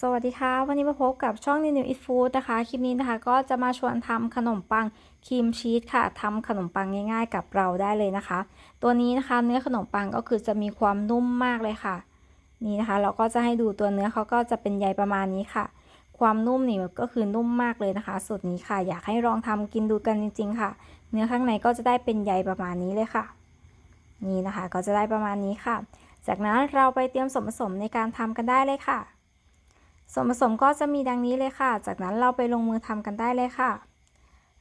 สวัสดีค่ะ วันนี้มาพบกับช่อง New New Eat Food นะคะ คลิปนี้นะคะก็จะมาชวนทำขนมปังครีมชีสค่ะทำขนมปังง่ายๆ กับเราได้เลยนะคะ ตัวนี้นะคะเนื้อขนมปังก็คือจะมีความนุ่มมากเลยค่ะ นี่นะคะ เราก็จะให้ดูตัวเนื้อเขาก็จะเป็นใยประมาณนี้ค่ะ ความนุ่มนี่ก็คือนุ่มมากเลยนะคะสูตรนี้ค่ะ อยากให้ลองทำกินดูกันจริง ๆ ค่ะ เนื้อข้างในก็จะได้เป็นใยประมาณนี้เลยค่ะ นี่นะคะ ก็จะได้ประมาณนี้ค่ะ จากนั้นเราไปเตรียมส่วนผสมในการทำกันได้เลยค่ะ ส่วนผสมก็จะมีดังนี้เลยค่ะ จากนั้นเราไปลงมือทำกันได้เลยค่ะ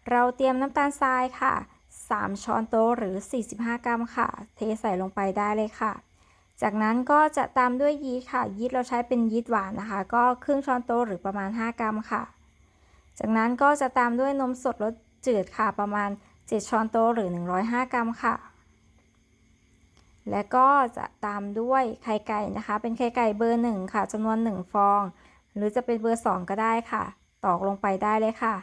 เราเตรียมน้ำตาลทรายค่ะ 3 ช้อนโต๊ะหรือ 45 กรัมค่ะ เทใส่ลงไปได้เลยค่ะ จากนั้นก็จะตามด้วยยีสต์ค่ะ ยีสต์เราใช้เป็นยีสต์หวานนะคะ ก็ครึ่งช้อนโต๊ะหรือประมาณ 5 กรัมค่ะ จากนั้นก็จะตามด้วยนมสดรสจืดค่ะ ประมาณ 7 ช้อนโต๊ะหรือ 105 กรัมค่ะและก็จะตามด้วยไข่ไก่นะคะ เป็นไข่ไก่เบอร์1ค่ะจำนวน 1 ฟอง หรือจะเป็นเบอร์ 2 ก็ได้ค่ะ ตอกลงไปได้เลยค่ะ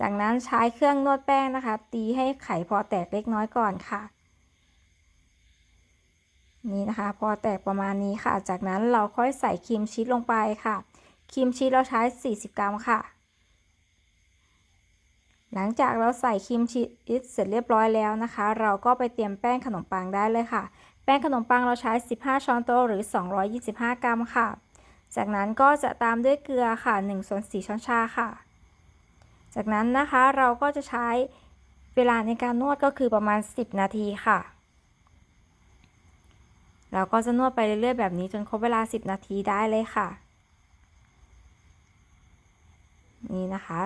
จากนั้นใช้เครื่องนวดแป้งนะคะ ตีให้ไข่พอแตกเล็กน้อยก่อนค่ะนี่นะคะ พอแตกประมาณนี้ค่ะ จากนั้นเราค่อยใส่ครีมชีสลงไปค่ะครีมชีสเราใช้ 40 กรัมค่ะ หลังจากเราใส่ครีมชีสเสร็จเรียบร้อยแล้วนะคะ เราก็ไปเตรียมแป้งขนมปังได้เลยค่ะ แป้งขนมปังเราใช้ 15 ช้อนโต๊ะหรือ 225 กรัมค่ะ จากนั้นก็จะตามด้วยเกลือค่ะ1ส่วน4ช้อนชาค่ะ จากนั้นนะคะเราก็จะใช้เวลาในการนวดก็คือประมาณ 10 นาทีค่ะ เราก็จะนวดไปเรื่อยๆแบบนี้จนครบเวลา 10 นาทีได้เลยค่ะ นี่นะคะ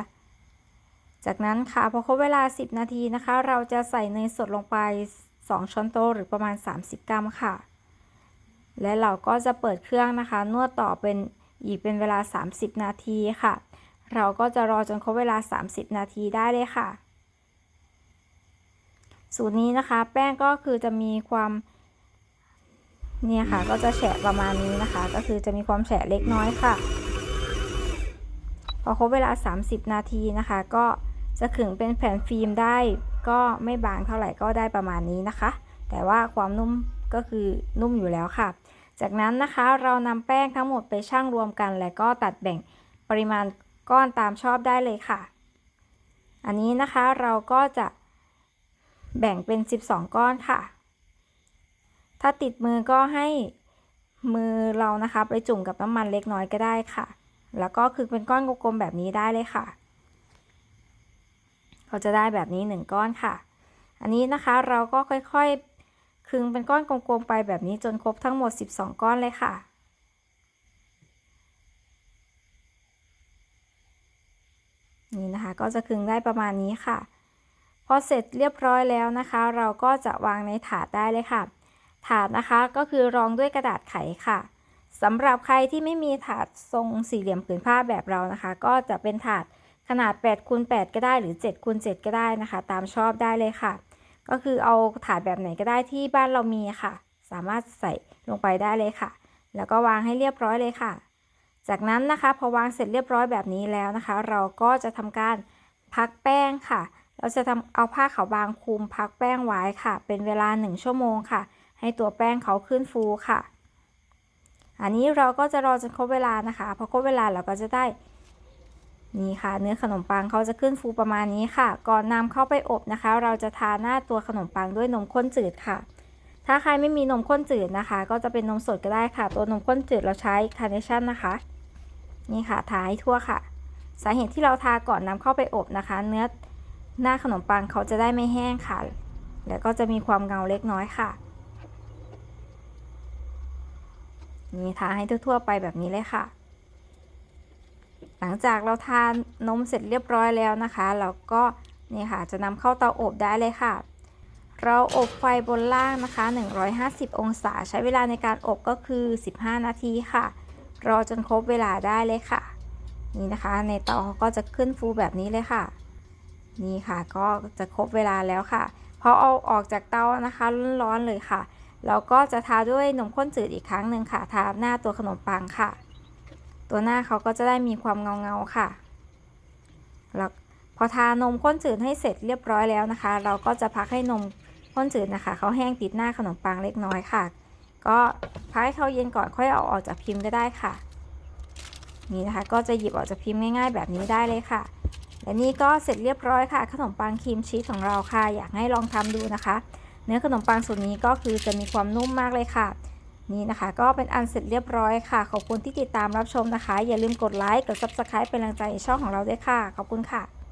จากนั้นค่ะพอครบเวลา 10 นาทีนะคะ เราจะใส่เนยสดลงไป 2 ช้อนโต๊ะหรือประมาณ 30 กรัมค่ะ และเราก็จะเปิดเครื่องนะคะ นวดต่อเป็นอีกเป็นเวลา 30 นาทีค่ะ เราก็จะรอจนครบเวลา 30 นาทีได้เลยค่ะ สูตรนี้นะคะ แป้งก็คือจะมีความเนี่ยค่ะ ก็จะแฉะประมาณนี้นะคะ ก็คือจะมีความแฉะเล็กน้อยค่ะ พอครบเวลา 30 นาทีนะคะ ก็จะขึงเป็นแผ่นฟิล์มได้ ก็ไม่บางเท่าไหร่ก็ได้ประมาณนี้นะคะ แต่ว่าความนุ่มก็คือนุ่มอยู่แล้วค่ะ จากนั้นนะคะเรานำแป้งทั้งหมดไปชั่งรวมกัน และก็ตัดแบ่งปริมาณก้อนตามชอบได้เลยค่ะ อันนี้นะคะเราก็จะแบ่งเป็น 12 ก้อนค่ะ ถ้าติดมือก็ให้มือเรานะคะ ไปจุ่มกับน้ำมันเล็กน้อยก็ได้ค่ะ แล้วก็คือเป็นก้อนกลมๆแบบนี้ได้เลยค่ะ เราจะได้แบบนี้หนึ่งก้อนค่ะ อันนี้นะคะเราก็ค่อยๆ คึงเป็นก้อนกลมๆไปแบบนี้จนครบทั้งหมด 12 ก้อนเลยค่ะ นี่นะคะก็จะคึงได้ประมาณนี้ค่ะ พอเสร็จเรียบร้อยแล้วนะคะ เราก็จะวางในถาดได้เลยค่ะ ถาดนะคะก็คือรองด้วยกระดาษไขค่ะสำหรับใครที่ไม่มีถาดทรงสี่เหลี่ยมผืนผ้าแบบเรานะคะ ก็จะเป็นถาดขนาด8คูณ8ก็ได้หรือ7คูณ7ก็ได้นะคะ ตามชอบได้เลยค่ะ ก็คือเอาถาดแบบไหนก็ได้ที่บ้านเรามีค่ะ สามารถใส่ลงไปได้เลยค่ะ แล้วก็วางให้เรียบร้อยเลยค่ะ จากนั้นนะคะพอวางเสร็จเรียบร้อยแบบนี้แล้วนะคะ เราก็จะทำการพักแป้งค่ะ เราจะทำเอาผ้าขาวบางคลุมพักแป้งไว้ค่ะ เป็นเวลา 1 ชั่วโมงค่ะ ให้ตัวแป้งเขาขึ้นฟูค่ะ อันนี้เราก็จะรอจนครบเวลานะคะ พอครบเวลาเราก็จะได้ นี่ค่ะ เนื้อขนมปังเขาจะขึ้นฟูประมาณนี้ค่ะ ก่อนนำเข้าไปอบนะคะ เราจะทาหน้าตัวขนมปังด้วยนมข้นจืดค่ะ ถ้าใครไม่มีนมข้นจืดนะคะ ก็จะเป็นนมสดก็ได้ค่ะ ตัวนมข้นจืดเราใช้คาร์เนชั่นนะคะ นี่ค่ะทาให้ทั่วค่ะ สาเหตุที่เราทาก่อนนำเข้าไปอบนะคะ เนื้อหน้าขนมปังเขาจะได้ไม่แห้งค่ะ แล้วก็จะมีความเงาเล็กน้อยค่ะ นี่ทาให้ทั่วๆไปแบบนี้เลยค่ะ หลังจากเราทานนมเสร็จเรียบร้อยแล้วนะคะเราก็นี่ค่ะจะนำเข้าเตาอบได้เลยค่ะ เราอบไฟบนล่างนะคะ 150 องศาใช้เวลาในการอบก็คือ 15 นาทีค่ะ รอจนครบเวลาได้เลยค่ะ นี่นะคะ ในเตาก็จะขึ้นฟูแบบนี้เลยค่ะ นี่ค่ะก็จะครบเวลาแล้วค่ะพอเอาออกจากเตานะคะร้อนๆเลยค่ะเราก็จะทาด้วยนมข้นจืดอีกครั้งหนึ่งค่ะ ทาหน้าตัวขนมปังค่ะ ตัวหน้าเขาก็จะได้มีความเงาเงาๆค่ะ แล้วพอทานมข้นจืดให้เสร็จเรียบร้อยแล้วนะคะ เราก็จะพักให้นมข้นจืดนะคะเขาแห้งติดหน้าขนมปังเล็กน้อยค่ะ ก็พักให้เขาเย็นก่อนค่อยเอาออกจากพิมพ์ก็ได้ค่ะ นี่นะคะ ก็จะหยิบออกจากพิมพ์ง่าย ๆ แบบนี้ได้เลยค่ะ และนี่ก็เสร็จเรียบร้อยค่ะ ขนมปังครีมชีสของเราค่ะ อยากให้ลองทำดูนะคะ เนื้อขนมปังส่วนนี้ก็คือจะมีความนุ่มมากเลยค่ะ นี่นะคะก็เป็นอันเสร็จเรียบร้อยค่ะ ขอบคุณที่ติดตามรับชมนะคะ อย่าลืมกดไลค์กด subscribe เป็นกำลังใจช่องของเราด้วยค่ะ ขอบคุณค่ะ